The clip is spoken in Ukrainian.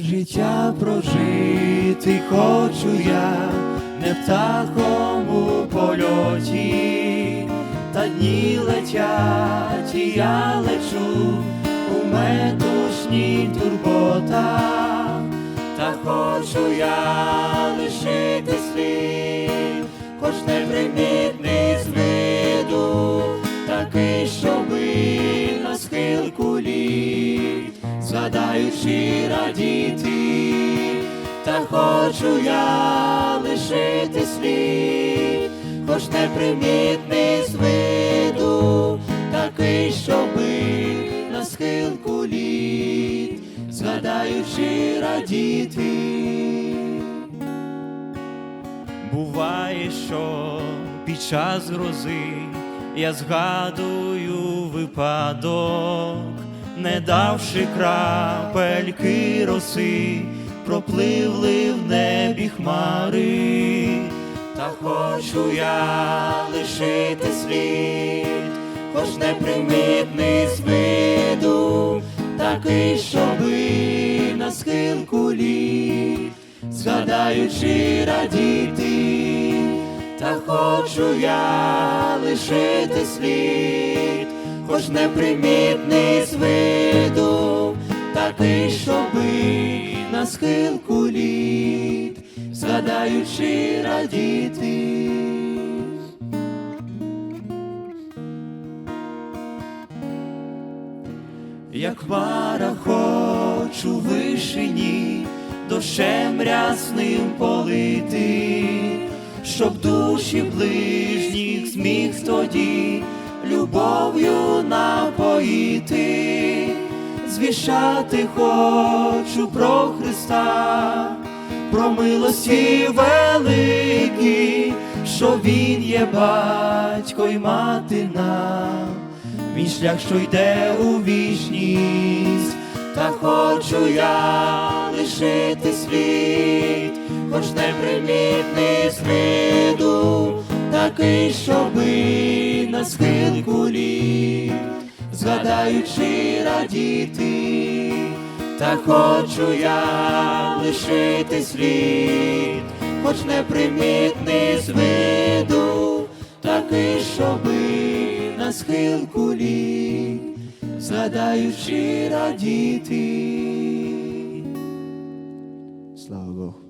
Життя прожити хочу я, не в такому польоті, та дні летять, і я лечу у метушній турботах, та хочу я згадаючи радіти, та хочу я лишити слід, хоч непримітний з виду, такий, щоби на схилку літ, згадаючи радіти. Буває, що під час грози я згадую випадок, не давши крапельки роси, пропливли в небі хмари, та хочу я лишити слід, хоч непримітний з виду, такий, щоби на схилку літ. Згадаючи радіти, та хочу я лишити слід, хоч непримітний з виду, такий, щоби на схилку літ, згадаючи радіти. Як хмара хочу вишині, дощем рясним полити, щоб душі ближніх любов'ю напоїти, звішати хочу про Христа, про милості великі, що Він є батько й мати нам. Він шлях, що йде у вічність, та хочу я лишити слід, хоч непримітний з виду, такий, щоби на схилку літ, згадаючи радіти, та хочу я лишити слід, хоч непримітний з виду, такий, щоби на схилку літ, згадаючи радіти. Слава Богу.